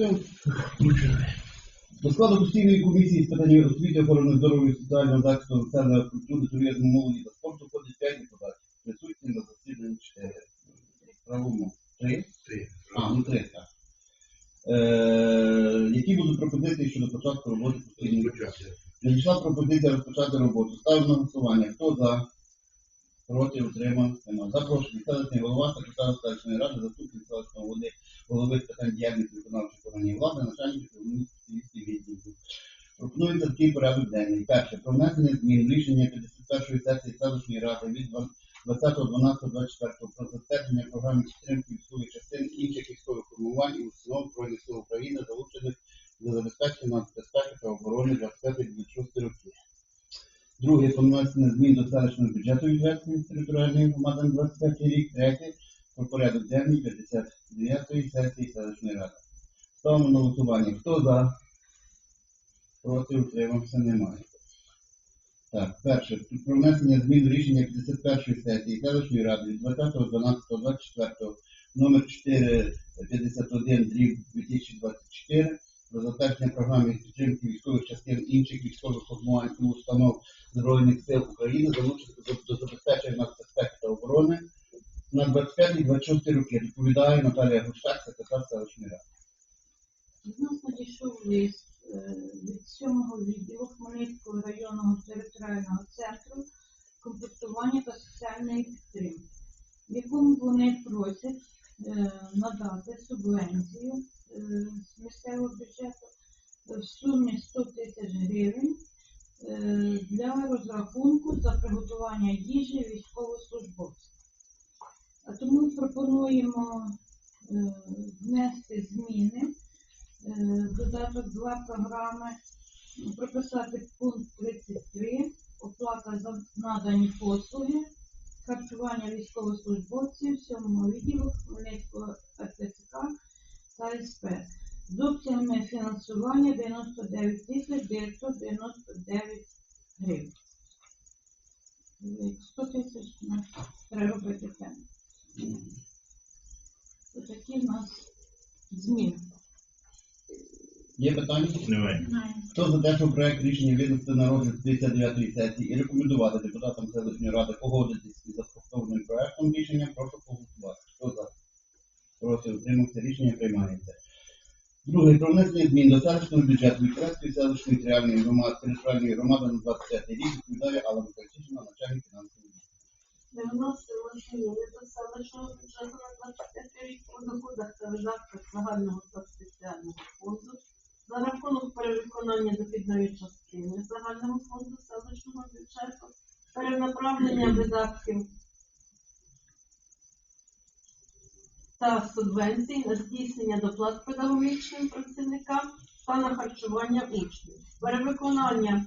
Все. До складу постійної комісії з питань освіти, охорони здоров'я, соціального захисту, національної культури, туризму, молоді та спорту входить 5 депутатів. Присутні на засіданні 4. Правому 3? Три. А, ну 3, так. Е, які будуть пропозиції щодо початку роботи постійної Почався. Надійшла пропозиція розпочати роботу. Ставлю на голосування. Хто за? Проти? Нема. Запрошую. Селищний голова, секретар селищної ради, заступник селищного води, голови питань діяльності виконавчої органів влади, начальник управління спеціалістів відділу. Пропонується такий порядок денний. Перше. Про внесення змін рішення 51-ї сесії селищної ради від 20.12.24 про затвердження програми підтримки військових частин інших військових формувань і установ Збройних сил України, залучених для забезпечення безпеки та оборони 25-26 років. Друге, про внесення змін до селищного бюджету Відведення територіальної громади на 25 рік. Третє, порядок денний 59-ї сесії селищної ради. Ставимо на голосування. Хто за? Проти утримався немає. Так, перше, про внесення змін рішення 51-ї сесії селищної ради від 20.12.24 номер 451 дріб 2024 про затвердження програми підтримки військових частин інших військових формувань установ Збройних сил України залучених до, забезпечення безпеки та оборони на 25-26 роки. відповідає Наталія Гущак, секретар селищної ради. З нас надійшов лист е, від 7 відділу Хмельницького районного територіального центру комплектування та соціальної підтримки, в якому вони просять е, надати субвенцію е, з місцевого бюджету в сумі 100 тисяч гривень е, для розрахунку за приготування їжі військовослужбовців. А тому пропонуємо е, внести зміни е, додаток 2 програми, прописати пункт 33, оплата за надані послуги, харчування військовослужбовців, 7 відділу Хмельницького РТЦК та СП. З обсягами фінансування 99 тисяч 999 гривень. Е, 100 тисяч ну, треба робити темп. Ось такі в нас зміни. Є питання? Немає. Хто за те, що проект рішення винести на розгляд 39-ї сесії і рекомендувати депутатам селищної ради погодитись із запроектованим проектом рішення, прошу проголосувати. Хто за? Проти утримався, рішення приймається. Друге, про внесення змін до селищного бюджету Вікторської селищної територіальної громади, територіальної громади на 25 рік відповідає Алла Миколаївна, начальник фінансової. Вносимо зміни до селищного бюджету на 25 рік у доходах та видатках загального та спеціального фонду за рахунок перевиконання дохідної частини загального фонду селищного бюджету, перенаправлення видатків та субвенцій на здійснення доплат педагогічним працівникам та на харчування учнів. Перевиконання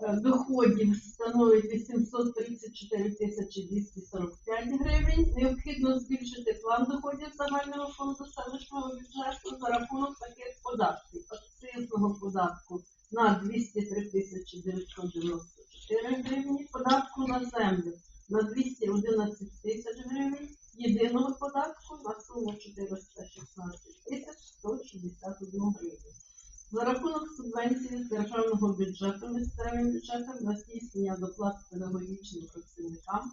доходів становить 834 тисячі 245 гривень. Необхідно збільшити план доходів загального фонду селищного бюджету за рахунок таких податків. Акцизного податку на 203 тисячі 994 гривні, податку на землю на 211 тисяч гривень, єдиного податку на суму 416 тисяч 161 гривень. За рахунок субвенції з державного бюджету місцевим бюджетом на здійснення доплат педагогічним працівникам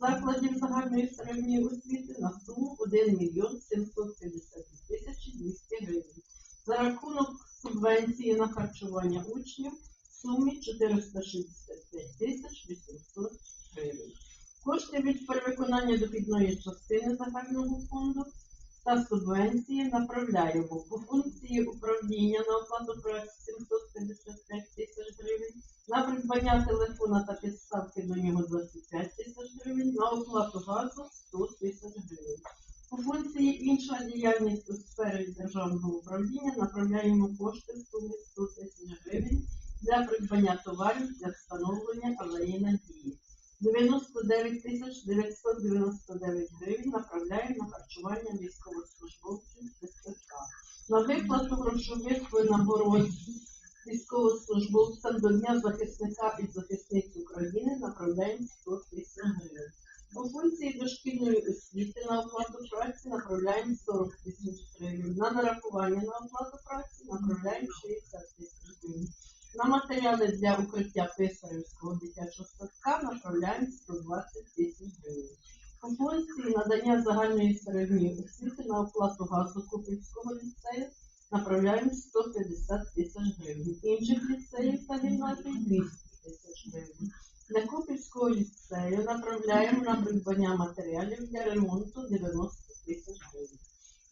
закладів загальної середньої освіти на суму 1 мільйон 750 тисяч 200 гривень. За рахунок субвенції на харчування учнів в сумі 465 тисяч 800 гривень. Кошти від перевиконання дохідної частини загального фонду та субвенції направляємо по функції управління на оплату праці 755 тисяч гривень, на придбання телефона та підставки до нього 25 тисяч гривень, на оплату газу 100 тисяч гривень. По функції інша діяльність у сфері державного управління направляємо кошти в сумі 100 тисяч гривень для придбання товарів для встановлення аварійної дії. 99 тисяч 999 гривень направляємо на харчування військовослужбовців ТЦК. На виплату грошових винагород військовослужбовцям до Дня захисника і захисниць України направляємо 100 тисяч гривень. По функції дошкільної освіти на оплату праці направляємо 40 тисяч гривень. На нарахування на оплату праці направляємо 60 тисяч гривень. На матеріали для укриття Писарівського дитячого садка направляємо 120 тисяч гривень. По функції надання загальної середньої освіти на оплату газу Купівського ліцею направляємо 150 тисяч гривень. Інших ліцеїв та гімназій 200 тисяч гривень. Для Купівського ліцею направляємо на придбання матеріалів для ремонту 90 тисяч гривень.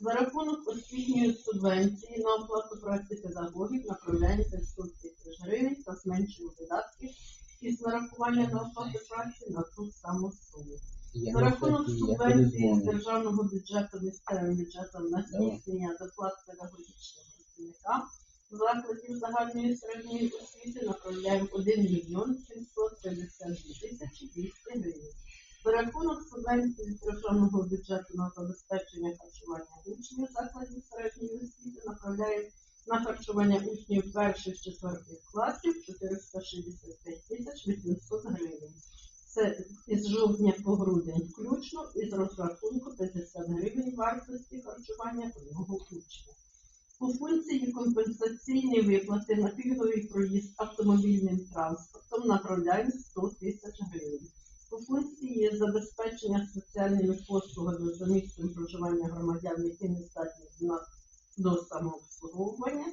За рахунок освітньої субвенції на оплату праці педагогів направляємо 500 тисяч гривень та зменшуємо видатки із нарахування на оплату праці на ту саму суму. За рахунок субвенції з державного бюджету місцевим бюджетом на здійснення доплат педагогічним працівникам закладів загальної середньої освіти направляємо 1 мільйон 752 тисячі 200 гривень. За рахунок субвенції з державного бюджету забезпечення харчування учнів закладів середньої освіти направляють на харчування учнів перших четвертих класів 465 тисяч 800 гривень. Це із жовтня по грудень включно із розрахунку 50 гривень вартості харчування одного учня. У функції компенсаційної виплати на пільговий проїзд автомобільним транспортом направляємо 100 тисяч гривень. У забезпечення соціальними послугами за місцем проживання громадян, які не здатні до самообслуговування,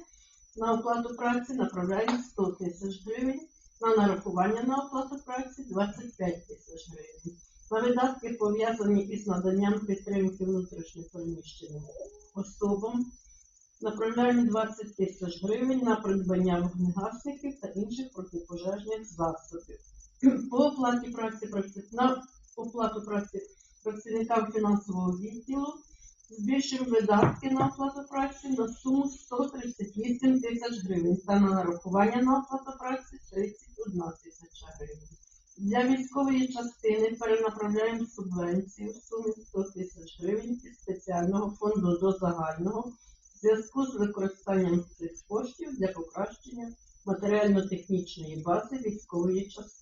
на оплату праці направляємо 100 тисяч гривень, на нарахування на оплату праці 25 тисяч гривень. На видатки пов'язані із наданням підтримки внутрішньопереміщеним особам направляємо 20 тисяч гривень на придбання вогнегасників та інших протипожежних засобів. По оплаті праці на оплату праці працівникам фінансового відділу збільшуємо видатки на оплату праці на суму 138 тисяч гривень та на нарахування на оплату праці 31 тисяча гривень. Для військової частини перенаправляємо субвенцію в сумі 100 тисяч гривень із спеціального фонду до загального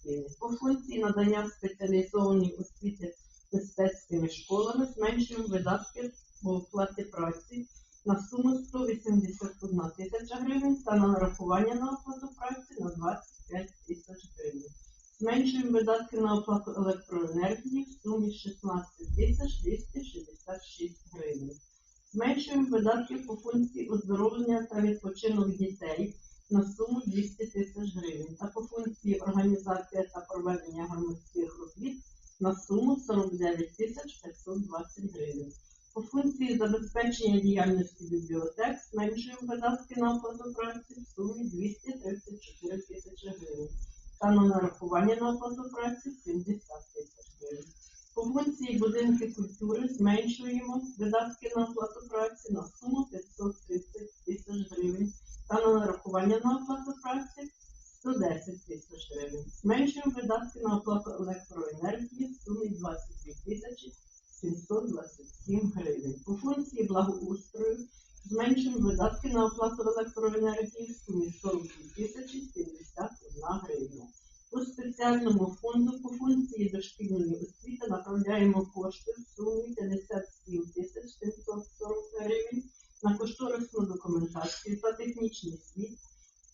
військової. По функції надання спеціалізованої освіти мистецькими школами зменшуємо видатки по оплаті праці на суму 181 тисяча гривень та на нарахування на оплату праці на 25 тисяч гривень. Зменшуємо видатки на оплату електроенергії в сумі 16 тисяч 266 гривень. Зменшуємо видатки по функції оздоровлення та відпочинок дітей на суму 200 тисяч гривень та по функції організація та проведення громадських робіт на суму 49 тисяч 520 гривень. По функції забезпечення діяльності бібліотек зменшуємо видатки на оплату праці в сумі 234 тисячі гривень та на нарахування на оплату праці 70 тисяч гривень. По функції будинки культури зменшуємо видатки на оплату праці на суму 530 тисяч гривень та на нарахування на оплату праці 110 тисяч гривень. Зменшуємо видатки на оплату електроенергії в сумі 22 тисячі 727 гривень. По функції благоустрою зменшуємо видатки на оплату електроенергії в сумі 42 тисячі 71 гривня. У спеціальному фонду по функції дошкільної освіти направляємо кошти в сумі 57 тисяч 740 гривень на кошторисну документацію та технічний світ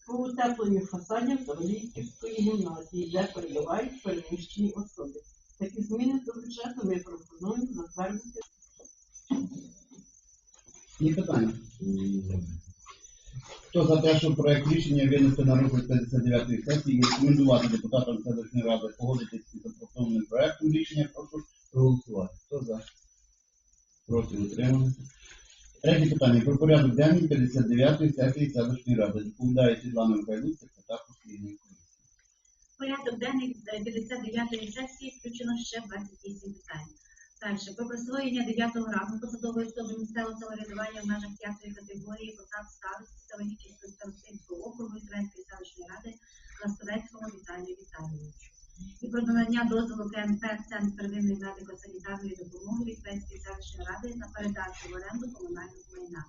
по утепленню фасадів Заводійської гімназії, де перебувають переміщені особи. Такі зміни до бюджету ми пропонуємо затвердити. Є питання? Хто за те, що проект рішення винести на розгляд 59-ї сесії і рекомендувати депутатам селищної ради погодитися із запропонованим проектом рішення, прошу проголосувати. Хто за? Проти утрималися. Третє питання про порядок денний 59-ї сесії селищної ради. Доповідає Світлана Михайлюк, секретар постійної комісії. Порядок денний е, 59-ї сесії включено ще 28 питань. Перше. Про присвоєння 9-го рангу посадової особи місцевого самоврядування в межах 5 категорії посад старості Селеніківського старостинського округу Української селищної ради Ластовецького Віталію Віталійовичу. І про надання дозволу КНП Центр первинної медико-санітарної допомоги Вітвецької селищної ради на передачу в оренду комунального майна.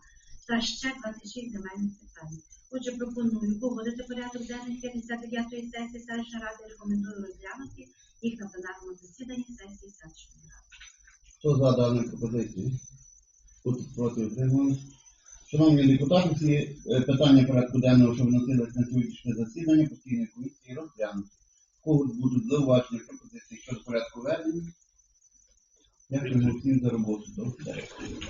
Та ще 26 земельних питань. Отже, пропоную погодити порядок денний 59-ї сесії селищної ради. Рекомендую розглянути їх на пленарному засіданні сесії. Хто за дану пропозицію? Тут проти утрималися. Шановні депутати, ці е, питання порядку денного, що вносилися на сьогоднішнє засідання постійної комісії, розглянути. Кого будуть зауваження пропозиції щодо порядку ведення? Дякую всім за роботу. Побачення.